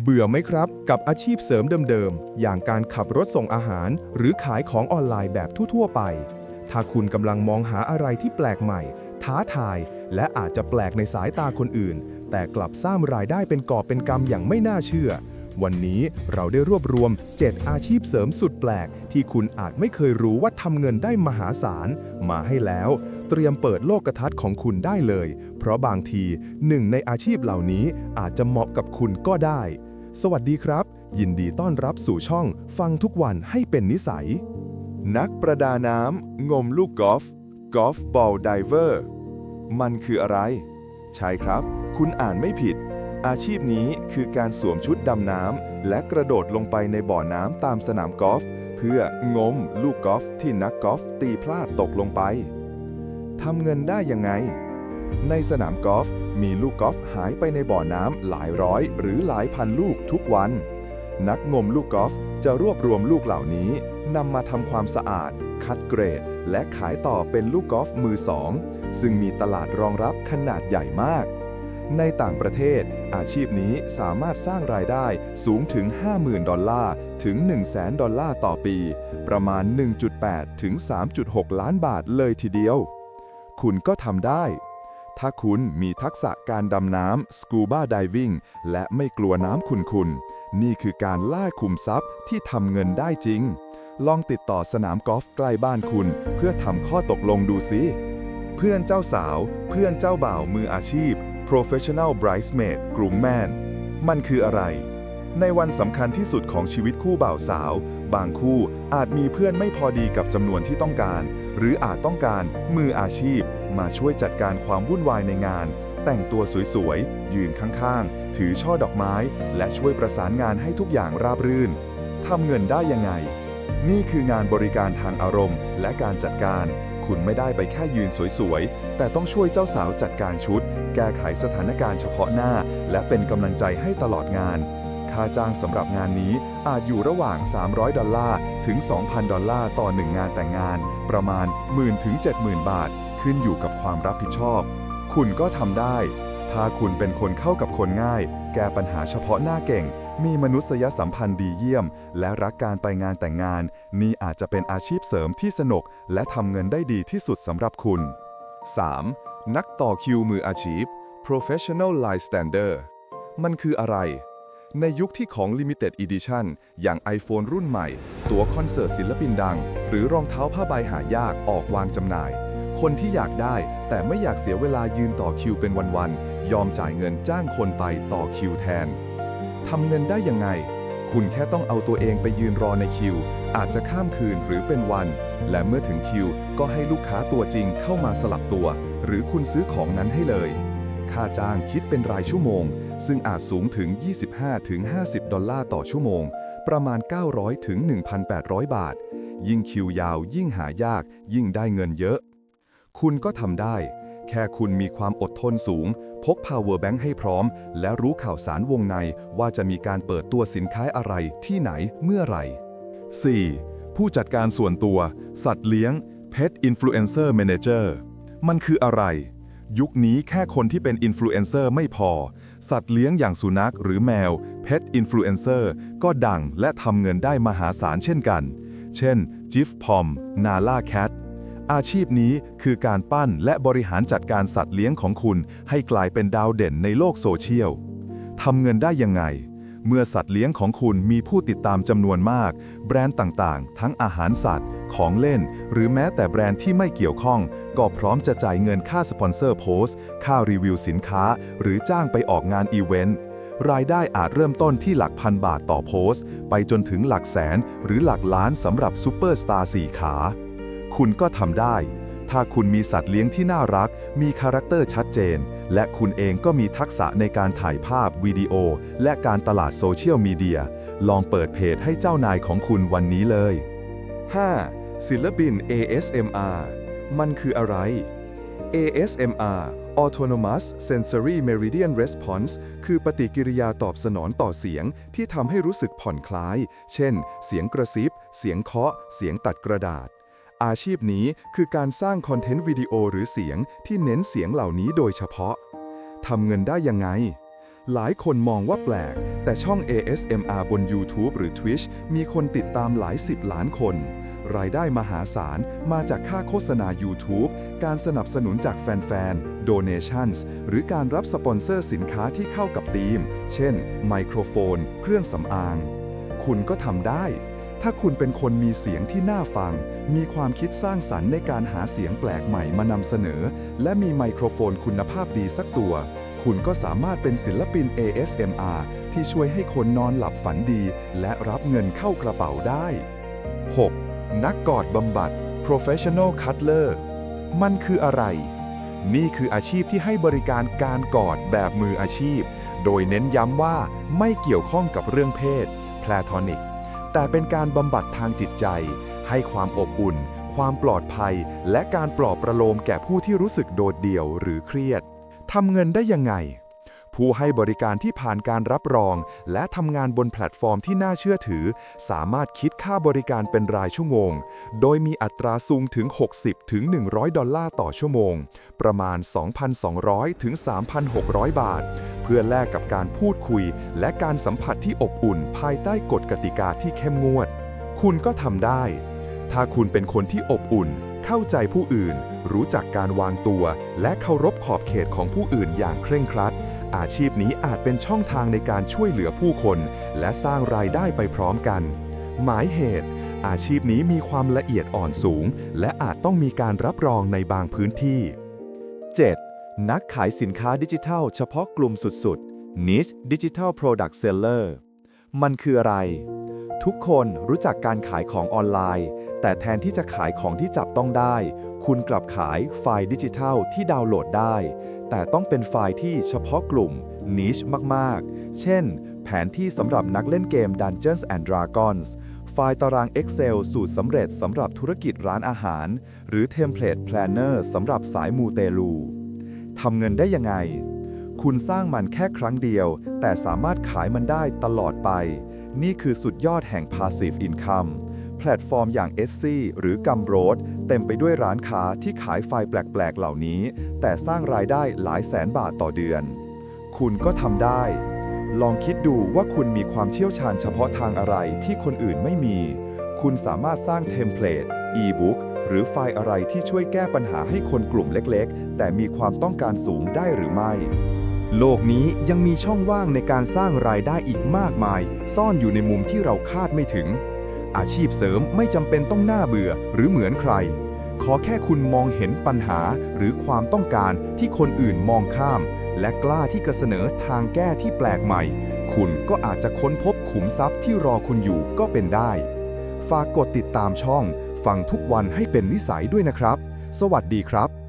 เบื่อไหมครับ กับอาชีพเสริมเดิมๆ อย่างการขับรถส่งอาหาร หรือขายของออนไลน์แบบทั่วๆไป ถ้าคุณกำลังมองหาอะไรที่แปลกใหม่ ท้าทาย และอาจจะแปลกในสายตาคนอื่น แต่กลับสร้างรายได้เป็นกอบเป็นกำอย่างไม่น่าเชื่อ วันนี้เราได้รวบรวม 7 อาชีพเสริมสุดแปลก ที่คุณอาจไม่เคยรู้ว่าทำเงินได้มหาศาล มาให้แล้ว เตรียมเปิดโลกทัศน์ของคุณได้เลย เพราะบางทีหนึ่งในอาชีพเหล่านี้อาจจะเหมาะกับคุณก็ได้ สวัสดีครับ ยินดีต้อนรับสู่ช่องฟังทุกวันให้เป็นนิสัย นักประดาน้ำงมลูกกอล์ฟกอล์ฟบอลไดเวอร์มันคืออะไร ใช่ครับ คุณอ่านไม่ผิด อาชีพนี้คือการสวมชุดดำน้ำและกระโดดลงไปในบ่อน้ำตามสนามกอล์ฟเพื่องมลูกกอล์ฟที่นักกอล์ฟตีพลาดตกลงไปทำเงินได้ยังไง ในสนามกอล์ฟมีลูกกอล์ฟหายไปในบ่อน้ำหลายร้อย หรือหลายพันลูกทุกวัน นักงมลูกกอล์ฟจะรวบรวมลูกเหล่านี้นำมาทำความสะอาด คัดเกรด และขายต่อเป็นลูกกอล์ฟมือสอง ซึ่งมีตลาดรองรับขนาดใหญ่มาก ในต่างประเทศ อาชีพนี้สามารถสร้างรายได้สูงถึง 50,000 ดอลลาร์ถึง 100,000 ดอลลาร์ต่อปี ประมาณ 1.8 ถึง 3.6 ล้านบาทเลยทีเดียว คุณก็ทำได้ ถ้าคุณมีทักษะการดำน้ำสกูบ้าดิวิ่งและไม่กลัวน้ำคุณๆนี่คือการล่าคุมทรัพย์ที่ทำเงินได้จริง ลองติดต่อสนามกอล์ฟใกล้บ้านคุณ เพื่อทำข้อตกลงดูสิเพื่อนเจ้าสาว เพื่อนเจ้าบ่าวมืออาชีพ Professional Bridesmaid groomman มันคืออะไร ในวันสำคัญที่สุดของชีวิตคู่บ่าวสาว บางคู่อาจมีเพื่อนไม่พอดีกับจำนวนที่ต้องการ หรืออาจต้องการมืออาชีพ มาช่วยจัดการความวุ่นวายในงาน แต่งตัวสวยๆ ยืนข้างๆ ถือช่อดอกไม้ และช่วยประสานงานให้ทุกอย่างราบรื่นทำเงินได้ยังไง นี่คืองานบริการทางอารมณ์ และการจัดการ คุณไม่ได้ไปแค่ยืนสวยๆ แต่ต้องช่วยเจ้าสาวจัดการชุด แก้ไขสถานการณ์เฉพาะหน้า และเป็นกำลังใจให้ตลอดงาน ค่าจ้างสำหรับงานนี้อาจอยู่ระหว่าง 300 ดอลลาร์ ถึง 2,000 ดอลลาร์ต่อหนึ่งงานแต่งงาน ประมาณ 10,000ถึง70,000 บาท ขึ้นอยู่กับความรับผิดชอบ คุณก็ทำได้ ถ้าคุณเป็นคนเข้ากับคนง่าย แก้ปัญหาเฉพาะหน้าเก่ง มีมนุษยสัมพันธ์ดีเยี่ยม และรักการไปงานแต่งงาน นี่อาจจะเป็นอาชีพเสริมที่สนุก และทำเงินได้ดีที่สุดสำหรับคุณ 3. นักต่อคิวมืออาชีพ Professional Line Stander มันคืออะไร ในยุคที่ของ Limited Edition อย่าง iPhone รุ่นใหม่ ตั๋วคอนเสิร์ตศิลปินดัง หรือรองเท้าผ้าใบหายากออกวางจำหน่าย คนที่อยากได้แต่ไม่อยากเสียเวลายืนต่อคิวเป็นวันๆ ยอมจ่ายเงินจ้างคนไปต่อคิวแทน ทำเงินได้ยังไง คุณแค่ต้องเอาตัวเองไปยืนรอในคิว อาจจะข้ามคืนหรือเป็นวัน และเมื่อถึงคิวก็ให้ลูกค้าตัวจริงเข้ามาสลับตัว หรือคุณซื้อของนั้นให้เลย ค่าจ้างคิดเป็นรายชั่วโมง ซึ่งอาจสูงถึง 25-50 ดอลลาร์ต่อชั่วโมง ประมาณ 900 ถึง 1,800 บาท ยิ่งคิวยาวยิ่งหายาก ยิ่งได้เงินเยอะ คุณก็ทำได้ แค่คุณมีความอดทนสูง พก power bank ให้พร้อม และรู้ข่าวสารวงในว่าจะมีการเปิดตัวสินค้าอะไรที่ไหนเมื่อไหร่ 4. ผู้จัดการส่วนตัว สัตว์เลี้ยง Pet Influencer Manager มันคืออะไร ยุคนี้แค่คนที่เป็นอินฟลูเอนเซอร์ไม่พอ สัตว์เลี้ยงอย่างสุนัขหรือแมว Pet Influencer ก็ดังและทำเงินได้มหาศาลเช่นกัน เช่นจิฟพอมนาล่าแคทอาชีพนี้คือการปั้นและบริหารจัดการสัตว์เลี้ยงของคุณ ให้กลายเป็นดาวเด่นในโลกโซเชียลทำเงินได้ยังไง เมื่อสัตว์เลี้ยงของคุณมีผู้ติดตามจำนวนมาก แบรนด์ต่างๆ ทั้งอาหารสัตว์ ของเล่น หรือแม้แต่แบรนด์ที่ไม่เกี่ยวข้อง ก็พร้อมจะจ่ายเงินค่าสปอนเซอร์โพสต์ ค่ารีวิวสินค้า หรือจ้างไปออกงานอีเวนต์รายได้อาจเริ่มต้นที่หลักพันบาทต่อโพสต์ ไปจนถึงหลักแสนหรือหลักล้านสำหรับซูเปอร์สตาร์สี่ขา คุณก็ทำได้ ถ้าคุณมีสัตว์เลี้ยงที่น่ารัก มีคาแรคเตอร์ชัดเจน และคุณเองก็มีทักษะในการถ่ายภาพวิดีโอ และการตลาดโซเชียลมีเดีย ลองเปิดเพจให้เจ้านายของคุณวันนี้เลย 5. ศิลปิน ASMR มันคืออะไร ASMR Autonomous Sensory Meridian Response คือปฏิกิริยาตอบสนองต่อเสียงที่ทำให้รู้สึกผ่อนคลาย เช่น เสียงกระซิบ เสียงเคาะ เสียงตัดกระดาษ อาชีพนี้คือการสร้างคอนเทนต์วิดีโอหรือเสียงที่เน้นเสียงเหล่านี้โดยเฉพาะ ทำเงินได้ยังไง หลายคนมองว่าแปลก แต่ช่อง ASMR บน YouTube หรือ Twitch มีคนติดตามหลายสิบล้านคน รายได้มหาศาลมาจากค่าโฆษณา YouTube การสนับสนุนจากแฟนๆ Donations หรือการรับสปอนเซอร์สินค้าที่เข้ากับธีม เช่น ไมโครโฟน เครื่องสำอาง คุณก็ทำได้ ถ้าคุณเป็นคนมีเสียงที่น่าฟัง มีความคิดสร้างสรรค์ในการหาเสียงแปลกใหม่มานำเสนอ และมีไมโครโฟนคุณภาพดีสักตัว คุณก็สามารถเป็นศิลปิน ASMR ที่ช่วยให้คนนอนหลับฝันดี และรับเงินเข้ากระเป๋าได้ 6. นักกอดบำบัด Professional Cuddler มันคืออะไร นี่คืออาชีพที่ให้บริการการกอดแบบมืออาชีพ โดยเน้นย้ำว่าไม่เกี่ยวข้องกับเรื่องเพศ Platonic แต่เป็นการบำบัดทางจิตใจ ให้ความอบอุ่น ความปลอดภัย และการปลอบประโลมแก่ผู้ที่รู้สึกโดดเดี่ยวหรือเครียดทำเงินได้ยังไง ผู้ให้บริการที่ผ่านการรับรอง และทำงานบนแพลตฟอร์มที่น่าเชื่อถือ สามารถคิดค่าบริการเป็นรายชั่วโมง โดยมีอัตราสูงถึง 60 ถึง 100 ดอลลาร์ต่อชั่วโมง ประมาณ 2,200 ถึง 3,600 บาท เพื่อแลกกับการพูดคุย และการสัมผัสที่อบอุ่น ภายใต้กฎกติกาที่เข้มงวด คุณก็ทำได้ ถ้าคุณเป็นคนที่อบอุ่นเข้าใจผู้อื่น รู้จักการวางตัว และเคารพขอบเขตของผู้อื่นอย่างเคร่งครัด อาชีพนี้อาจเป็นช่องทางในการช่วยเหลือผู้คน และสร้างรายได้ไปพร้อมกัน หมายเหตุ อาชีพนี้มีความละเอียดอ่อนสูง และอาจต้องมีการรับรองในบางพื้นที่ 7. นักขายสินค้าดิจิทัล เฉพาะกลุ่มสุดๆ Niche Digital Product Seller มันคืออะไร ทุกคนรู้จักการขายของออนไลน์ แต่แทนที่จะขายของที่จับต้องได้ คุณกลับขายไฟล์ดิจิทัลที่ดาวน์โหลดได้ แต่ต้องเป็นไฟล์ที่เฉพาะกลุ่ม niche มากๆ เช่น แผนที่สำหรับนักเล่นเกม Dungeons and Dragons ไฟล์ตาราง Excel สูตรสำเร็จสำหรับธุรกิจร้านอาหาร หรือ Template Planner สำหรับสายมูเตลูทำเงินได้ยังไง คุณสร้างมันแค่ครั้งเดียว แต่สามารถขายมันได้ตลอดไป นี่คือสุดยอดแห่ง Passive Income พลตฟอร์มอย่าง s อหรือ Gumroad เต็มไปด้วยร้านค้าที่ขายไฟล์แปลกๆ เหล่านี้ แต่สร้างรายได้หลายแสนบาทต่อเดือน คุณก็ทำได้ ลองคิดดูว่าคุณมีความเชี่ยวชาญเฉพาะทางอะไรที่คนอื่นไม่มี คุณสามารถสร้างเทมเพลตอีบุ๊กหรือไฟล์อะไรที่ช่วยแก้ปัญหาให้คนกลุ่มเล็กๆ แต่มีความต้องการสูงได้หรือไม่ โลกนี้ยังมีช่องว่างในการสร้างรายได้อีกมากมาย ซ่อนอยู่ในมุมที่เราคาดไม่ถึง อาชีพเสริมไม่จำเป็นต้องน่าเบื่อหรือเหมือนใคร ขอแค่คุณมองเห็นปัญหาหรือความต้องการที่คนอื่นมองข้าม และกล้าที่จะเสนอทางแก้ที่แปลกใหม่ คุณก็อาจจะค้นพบขุมทรัพย์ที่รอคุณอยู่ก็เป็นได้ ฝากกดติดตามช่อง ฟังทุกวันให้เป็นนิสัยด้วยนะครับ สวัสดีครับ